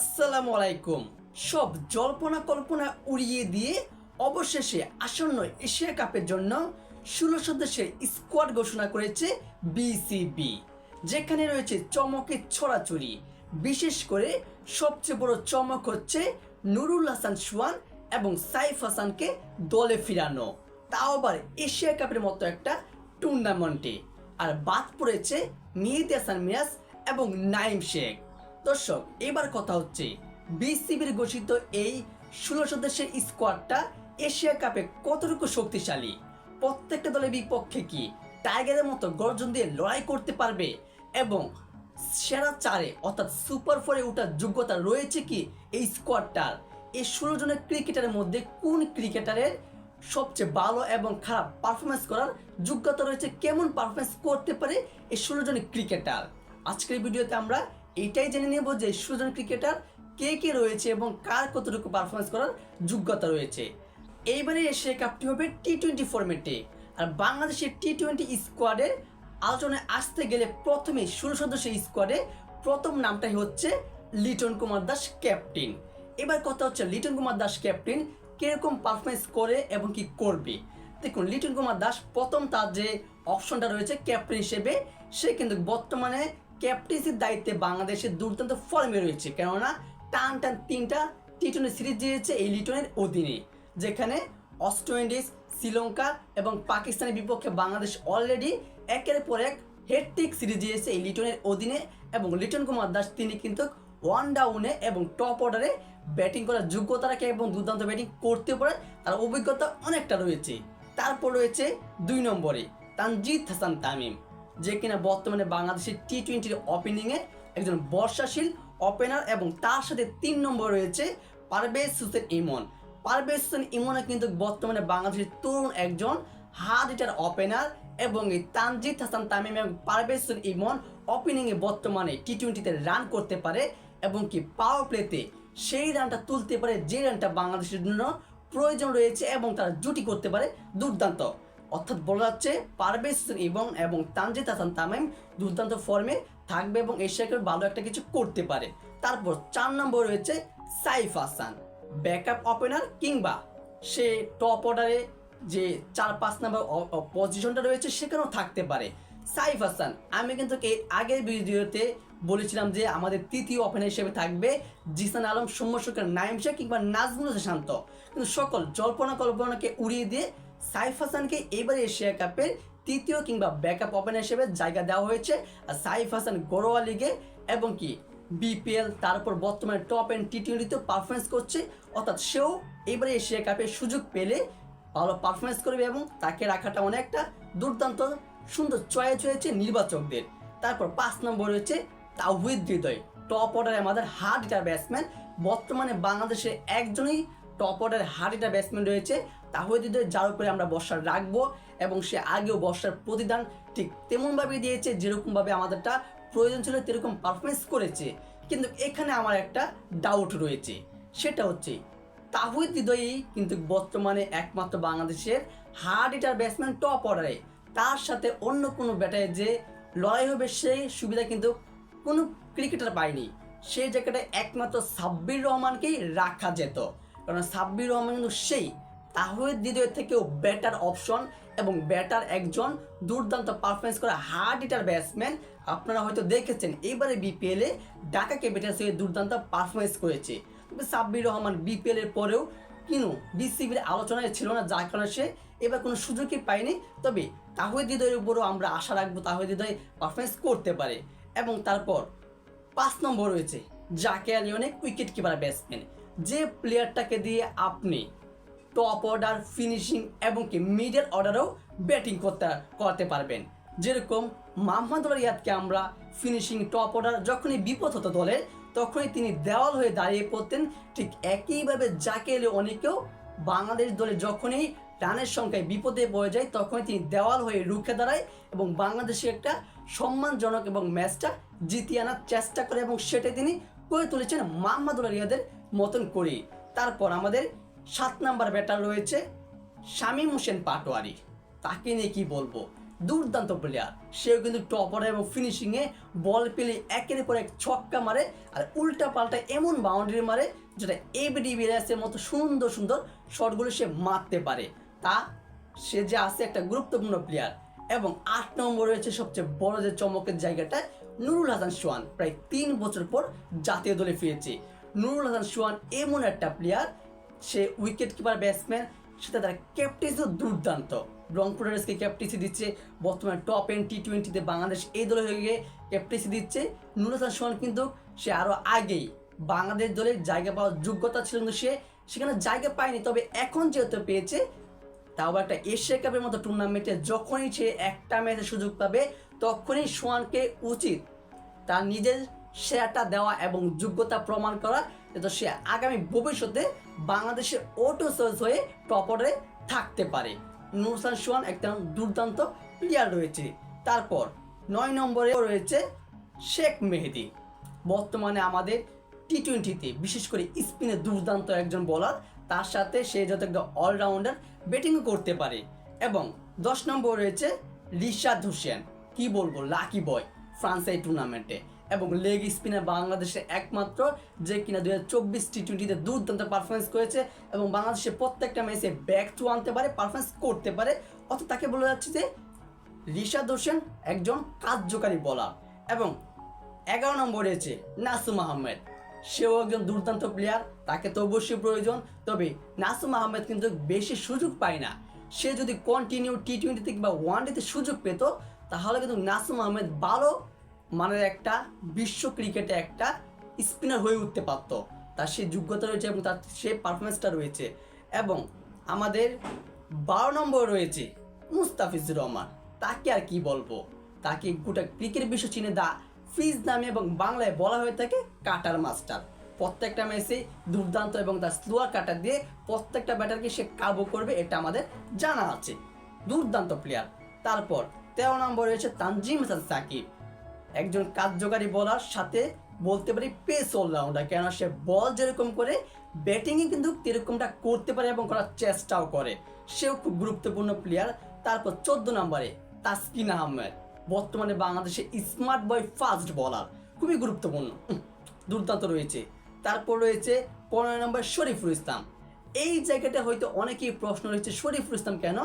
আসসালামু আলাইকুম সব জল্পনা কল্পনা উড়িয়ে দিয়ে অবশেষে আসন্ন এশিয়া কাপের জন্য ষোলো সদস্যের স্কোয়াড ঘোষণা করেছে বিসিবি, যেখানে রয়েছে চমকের ছড়াছড়ি। বিশেষ করে সবচেয়ে বড় চমক হচ্ছে নুরুল হাসান সুয়ান এবং সাইফ হাসানকে দলে ফিরানো। তাও আবার এশিয়া কাপের মতো একটা টুর্নামেন্টে আর বাদ পড়েছে মেহেদি হাসান মিরাজ এবং নাইম শেখ। দর্শক, এবার কথা হচ্ছে বিসিবির ঘোষিত এই ষোলো সদস্যের স্কোয়াডটা এশিয়া কাপে কতটুকু শক্তিশালী? প্রত্যেকটা দলের বিপক্ষে কি টাইগারের মতো গর্জন দিয়ে লড়াই করতে পারবে? এবং সেরা চারে, অর্থাৎ সুপার ফোরে ওঠার যোগ্যতা রয়েছে কি এই স্কোয়াডটার এই ষোলো জনের ক্রিকেটারের মধ্যে কোন ক্রিকেটারের সবচেয়ে ভালো এবং খারাপ পারফরমেন্স করার যোগ্যতা রয়েছে? কেমন পারফরমেন্স করতে পারে এই ষোলো জনের ক্রিকেটার? আজকের ভিডিওতে আমরা এইটাই জেনে নেব যে সুজন ক্রিকেটার কে কে রয়েছে এবং কার কতটুকু পারফরমেন্স করার যোগ্যতা রয়েছে। এইবারে এশিয়া কাপটি হবে টি টোয়েন্টি ফরম্যাটে আর বাংলাদেশের টি টোয়েন্টি স্কোয়াডের আলোচনায় আসতে গেলে প্রথমে ষোলো সদস্যের স্কোয়াডে প্রথম নামটাই হচ্ছে লিটন কুমার দাস ক্যাপ্টেন এবার কথা হচ্ছে লিটন কুমার দাস ক্যাপ্টেন কীরকম পারফরমেন্স করে এবং কি করবে। দেখুন, লিটন কুমার দাস প্রথম তার যে অপশনটা রয়েছে ক্যাপ্টেন হিসেবে, সে কিন্তু বর্তমানে ক্যাপ্টেন্সির দায়িত্বে বাংলাদেশের দুর্দান্ত ফর্মে রয়েছে, কেননা টান টান তিনটা টি টোয়েন্টি সিরিজ জিতেছে এই লিটনের অধীনে, যেখানে অস্ট ইন্ডিজ, শ্রীলঙ্কা এবং পাকিস্তানের বিপক্ষে বাংলাদেশ অলরেডি একের পর এক হেডটিক সিরিজ জিতেছে এই লিটনের অধীনে এবং লিটন কুমার দাস তিনি কিন্তু ওয়ান ডাউনে এবং টপ অর্ডারে ব্যাটিং করার যোগ্যতা রাখে এবং দুর্দান্ত ব্যাটিং করতে পারে, তার অভিজ্ঞতা অনেকটা রয়েছে। তারপর রয়েছে দুই নম্বরে তানজিদ হাসান তামিম। যে কিনা বর্তমানে বাংলাদেশের টি টোয়েন্টির ওপেনিংয়ে একজন বর্ষাশীল ওপেনার এবং তার সাথে তিন নম্বর রয়েছে পারভেজ হোসেন ইমন। পারভেজ হোসেন ইমনও কিন্তু বর্তমানে বাংলাদেশের তরুণ একজন হার্ড হিটার ওপেনার এবং এই তানজিদ হাসান তামিম এবং পারভেজ হোসেন ইমন ওপেনিংয়ে বর্তমানে টি টোয়েন্টিতে রান করতে পারে এবং কি পাওয়ার প্লেতে সেই রানটা তুলতে পারে, যে রানটা বাংলাদেশের জন্য প্রয়োজন রয়েছে এবং তারা জুটি করতে পারে দুর্দান্ত। অর্থাৎ বলা যাচ্ছে পারভেজ এবং এবং তানজিদ হাসান তামিম দুর্দান্ত ফর্মে থাকবে এবং এশিয়া কাপে ভালো একটা কিছু করতে পারে। তারপর চার নম্বর রয়েছে সাইফ হাসান ব্যাকআপ ওপেনার কিংবা সে টপ অর্ডারে যে চার, পাঁচ নম্বর পজিশনটা রয়েছে সেখানেও থাকতে পারে। সাইফ হাসান, আমি কিন্তু এর আগের ভিডিওতে বলেছিলাম যে আমাদের তৃতীয় ওপেনার হিসেবে থাকবে জিসান আলম, সৌম্য সরকার, নাইম শেখ কিংবা নাজমুল শান্ত। কিন্তু সকল জল্পনা কল্পনাকে উড়িয়ে দিয়ে সাইফ হাসানকে এবারে এশিয়া কাপের তৃতীয় কিংবা ব্যাকআপ ওপেনার হিসেবে জায়গা দেওয়া হয়েছে। আর সাইফ হাসান গড়োয়া লিগে এবং কি বিপিএল তারপর বর্তমানে টপ এন্ড টি টোয়েন্টিতেও পারফরমেন্স করছে। অর্থাৎ সেও এবারে এশিয়া কাপের সুযোগ পেলে ভালো পারফরমেন্স করবে এবং তাকে রাখাটা অনেকটা দুর্দান্ত সুন্দর চয়েস হয়েছে নির্বাচকদের। তারপর পাঁচ নম্বর রয়েছে তাওহিদ হৃদয় টপ অর্ডারে আমাদের হার্ড ব্যাটসম্যান বর্তমানে বাংলাদেশে একজনই টপ অর্ডারে হার্ড ব্যাটসম্যান রয়েছে তাহিদ হৃদয় যার উপরে আমরা বর্ষা রাখব এবং সে আগেও বর্ষার প্রতিদান ঠিক তেমনভাবে দিয়েছে, যেরকমভাবে আমাদেরটা প্রয়োজন ছিল, তেরকম পারফরমেন্স করেছে। কিন্তু এখানে আমার একটা ডাউট রয়েছে। সেটা হচ্ছে, তাহিদ হৃদয়ই কিন্তু বর্তমানে একমাত্র বাংলাদেশের হার্ড হিটার ব্যাটসম্যান টপ অর্ডারে তার সাথে অন্য কোনো ব্যাটারে যে লড়াই হবে সেই সুবিধা কিন্তু কোনো ক্রিকেটার পায়নি। সেই জায়গাটায় একমাত্র সাব্বির রহমানকেই রাখা যেত। কারণ সাব্বির রহমান কিন্তু সেই তাহিদ হৃদয়ের থেকেও বেটার অপশন এবং ব্যাটার একজন দুর্দান্ত পারফরমেন্স করা হার্ড হিটার ব্যাটসম্যান আপনারা হয়তো দেখেছেন, এবারে বিপিএলে ঢাকা ক্যাপিটালস হয়ে দুর্দান্ত পারফরমেন্স করেছে। তবে সাব্বির রহমান বিপিএল এর পরেও কিন্তু বিসিবির আলোচনায় ছিল না, যার কারণে সে এবার কোনো সুযোগই পায়নি। তবে তাহিদ হৃদয়ের উপরও আমরা আশা রাখব তাহিদ হৃদয় পারফরমেন্স করতে পারে। এবং তারপর পাঁচ নম্বর রয়েছে জাকে আলী উইকেট কিপার ব্যাটসম্যান যে প্লেয়ারটাকে দিয়ে আপনি টপ অর্ডার ফিনিশিং এবং কি মিডল অর্ডারেও ব্যাটিং করতে করতে পারবেন। যেরকম মোহাম্মদ রিয়াদকে আমরা ফিনিশিং টপ অর্ডার যখনই বিপদ হতো দলের তখনই তিনি দেওয়াল হয়ে দাঁড়িয়ে পড়তেন। ঠিক একইভাবে যাকে এলে অনেকেও বাংলাদেশ দলে যখনই রানের সংখ্যায় বিপদে পড়ে যায়, তখনই তিনি দেওয়াল হয়ে রুখে দাঁড়ায় এবং বাংলাদেশে একটা সম্মানজনক এবং ম্যাচটা জিতিয়ে আনার চেষ্টা করে এবং সেটা তিনি করে তুলেছেন মোহাম্মদুল্লাহ রিয়াদের মতন করে তারপর আমাদের সাত নাম্বার ব্যাটার রয়েছে শামীম হোসেন পাটোয়ারি। তাকে নিয়ে কি বলব? দুর্দান্ত প্লেয়ার সেও কিন্তু টপার এবং ফিনিশিংয়ে বল পেলে একের পর এক ছক্কা মারে আর উল্টা পাল্টা এমন বাউন্ডারি মারে যেটা এবিডি বিরাসের মতো সুন্দর সুন্দর শটগুলো সে মারতে পারে। তা সে যে আছে একটা গুরুত্বপূর্ণ প্লেয়ার এবং আট নম্বর রয়েছে সবচেয়ে বড় যে চমকের জায়গাটা, নুরুল হাসান সোয়ান প্রায় তিন বছর পর জাতীয় দলে ফিরেছে। নুরুল হাসান সোয়ান এমন একটা প্লেয়ার সে উইকেট কিপার ব্যাটসম্যান সেটা তার ক্যাপ্টেন্সিও দুর্দান্ত। রংপুর রাইডার্সকে ক্যাপ্টেন্সি দিচ্ছে, বর্তমানে টপ এন টি টোয়েন্টিতে বাংলাদেশ এই দলে হয়ে গিয়ে ক্যাপ্টেন্সি দিচ্ছে। নুরুল সোহান কিন্তু সে আরও আগেই বাংলাদেশ দলে জায়গা পাওয়ার যোগ্যতা ছিল কিন্তু সে সেখানে জায়গা পায়নি, তবে এখন যেহেতু পেয়েছে, তাও একটা এশিয়া কাপের মতো টুর্নামেন্টে যখনই সে একটা ম্যাচে সুযোগ পাবে, তখনই সোয়ানকে উচিত তার নিজের শেয়ারটা দেওয়া এবং যোগ্যতা প্রমাণ করা যাতে সে আগামী ভবিষ্যতে বাংলাদেশের অটো সোর্স হয়ে টপরে থাকতে পারে। নুরসান সোয়ান একটা দুর্দান্ত প্লেয়ার রয়েছে। তারপর নয় নম্বরে রয়েছে শেখ মেহেদি। বর্তমানে আমাদের টি টোয়েন্টিতে বিশেষ করে স্পিনে দুর্দান্ত একজন বোলার তার সাথে সে যত একটা অলরাউন্ডার ব্যাটিংও করতে পারে। এবং দশ নম্বর রয়েছে রিশাদ হোসেন। কি বলব লাকি বয় ফ্রান্সের টুর্নামেন্টে এবং লেগ স্পিনার বাংলাদেশে একমাত্র যে কিনা দুই হাজার চব্বিশ টি টোয়েন্টিতে দুর্দান্ত পারফরমেন্স করেছে এবং বাংলাদেশে প্রত্যেকটা ম্যাচে ব্যাক টু আনতে পারে পারফরমেন্স করতে পারে। অর্থাৎ তাকে বলা যাচ্ছে যে রিশাদ হোসেন একজন কার্যকারী বলার এবং এগারো নম্বর রয়েছে নাসুম আহমেদ। সেও একজন দুর্দান্ত প্লেয়ার তাকে তো অবশ্যই প্রয়োজন। তবে নাসুম আহমেদ কিন্তু বেশি সুযোগ পায় না। সে যদি কন্টিনিউ টি টোয়েন্টিতে কিংবা ওয়ান ডেতে সুযোগ পেত, তাহলে কিন্তু নাসুম আহমেদ ভালো মানের একটা, বিশ্ব ক্রিকেটে একটা স্পিনার হয়ে উঠতে পারতো। তার সেই যোগ্যতা রয়েছে এবং তার সেই পারফরমেন্সটা রয়েছে। এবং আমাদের বারো নম্বর রয়েছে মুস্তাফিজুর রহমান। তাকে আর কি বলব? তাকে গোটা ক্রিকেট বিশ্ব চিনে দা ফ্রিজ নামে এবং বাংলায় বলা হয়ে থাকে কাটার মাস্টার। প্রত্যেকটা ম্যাচে দুর্দান্ত এবং তার স্লোয়ার কাটার দিয়ে প্রত্যেকটা ব্যাটারকে সে কাবু করবে, এটা আমাদের জানা আছে। দুর্দান্ত প্লেয়ার তারপর তেরো নম্বর রয়েছে তানজিম হাসান সাকিব। একজন কার্যকারী বলার সাথে বলতে পারি পেস অলরাউন্ডার কেন সে বল যেরকম করে ব্যাটিংয়ে কিন্তু এরকমটা করতে পারে এবং করার চেষ্টাও করে। সেও খুব গুরুত্বপূর্ণ প্লেয়ার তারপর চোদ্দ নম্বরে তাসকিন আহমেদ, বর্তমানে বাংলাদেশে স্মার্ট বয় ফাস্ট বলার খুবই গুরুত্বপূর্ণ। দুর্দান্ত রয়েছে। তারপর রয়েছে পনেরো নম্বর শরীফুল ইসলাম। এই জায়গাটা হয়তো অনেকেই প্রশ্ন রয়েছে, শরীফুল ইসলাম কেন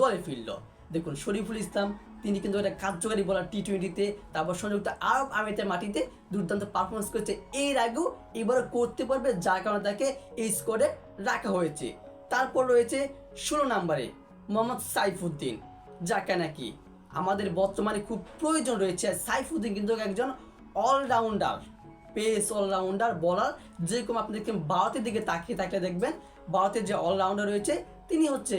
দলে ফিরল? দেখুন, শরীফুল ইসলাম তিনি কিন্তু একটা কার্যকারী বলার টি টোয়েন্টিতে তারপর সংযুক্ত আরব আমিরাতের মাটিতে দুর্দান্ত পারফরমেন্স করেছে। এর আগেও এবারও করতে পারবে, যার কারণে তাকে এই স্কোয়াডে রাখা হয়েছে। তারপর রয়েছে ষোলো নম্বরে মোহাম্মদ সাইফুদ্দিন। যাকে নাকি আমাদের বর্তমানে খুব প্রয়োজন রয়েছে। সাইফুদ্দিন কিন্তু একজন অলরাউন্ডার পেস অলরাউন্ডার বলার যেরকম আপনি দেখবেন ভারতের দিকে তাকিয়ে থাকলে দেখবেন, ভারতের যে অলরাউন্ডার রয়েছে, তিনি হচ্ছে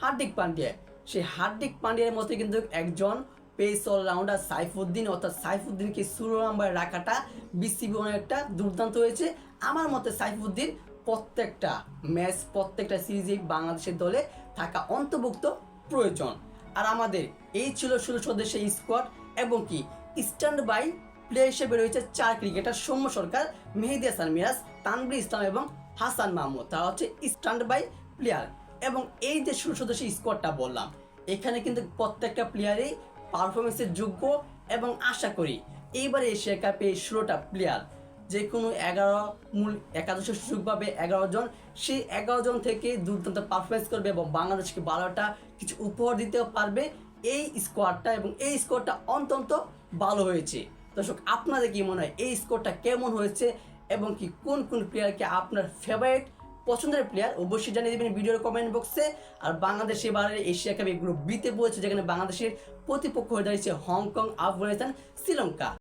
হার্দিক পান্ডিয়া সেই হার্দিক পান্ডিয়ার মতো কিন্তু একজন পেস অলরাউন্ডার সাইফুদ্দিন, অর্থাৎ সাইফুদ্দিনকে ষোলো নম্বরে রাখাটা বিসিবি অনেকটা দুর্দান্ত হয়েছে। আমার মতে সাইফুদ্দিন প্রত্যেকটা ম্যাচ, প্রত্যেকটা সিরিজে বাংলাদেশের দলে থাকা অন্তর্ভুক্ত প্রয়োজন। আর আমাদের এই ছিল ষোলো সদস্যের স্কোয়াড এবং কি স্ট্যান্ড বাই প্লেয়ার হিসেবে রয়েছে চার ক্রিকেটার সৌম্য সরকার, মেহেদি হাসান মিরাজ, তানভীর ইসলাম এবং হাসান মাহমুদ। তারা হচ্ছে স্ট্যান্ড বাই প্লেয়ার এবং এই যে ষোলো সদস্যের স্কোয়াডটা বললাম, এখানে কিন্তু প্রত্যেকটা প্লেয়ারই পারফরমেন্সের যোগ্য এবং আশা করি এইবারে এশিয়া কাপে ষোলোটা প্লেয়ার যে কোনো এগারো মূল একাদশে সুযোগ পাবে এগারো জন। সেই এগারো জন থেকে দুর্দান্ত পারফরমেন্স করবে এবং বাংলাদেশকে বারোটা কিছু উপহার দিতেও পারবে। এই স্কোয়াডটা এবং এই স্কোয়াডটা অত্যন্ত ভালো হয়েছে। দর্শক, আপনাদের কি মনে হয় এই স্কোরটা কেমন হয়েছে এবং কি কোন কোন প্লেয়ারকে আপনার ফেভারিট পছন্দের প্লেয়ার অবশ্যই জানিয়ে দেবেন ভিডিওর কমেন্ট বক্সে আর বাংলাদেশ এবারে এশিয়া কাপে গ্রুপ বিতে পড়েছে যেখানে বাংলাদেশের প্রতিপক্ষ হয়ে দাঁড়িয়েছে হংকং, আফগানিস্তান, শ্রীলঙ্কা।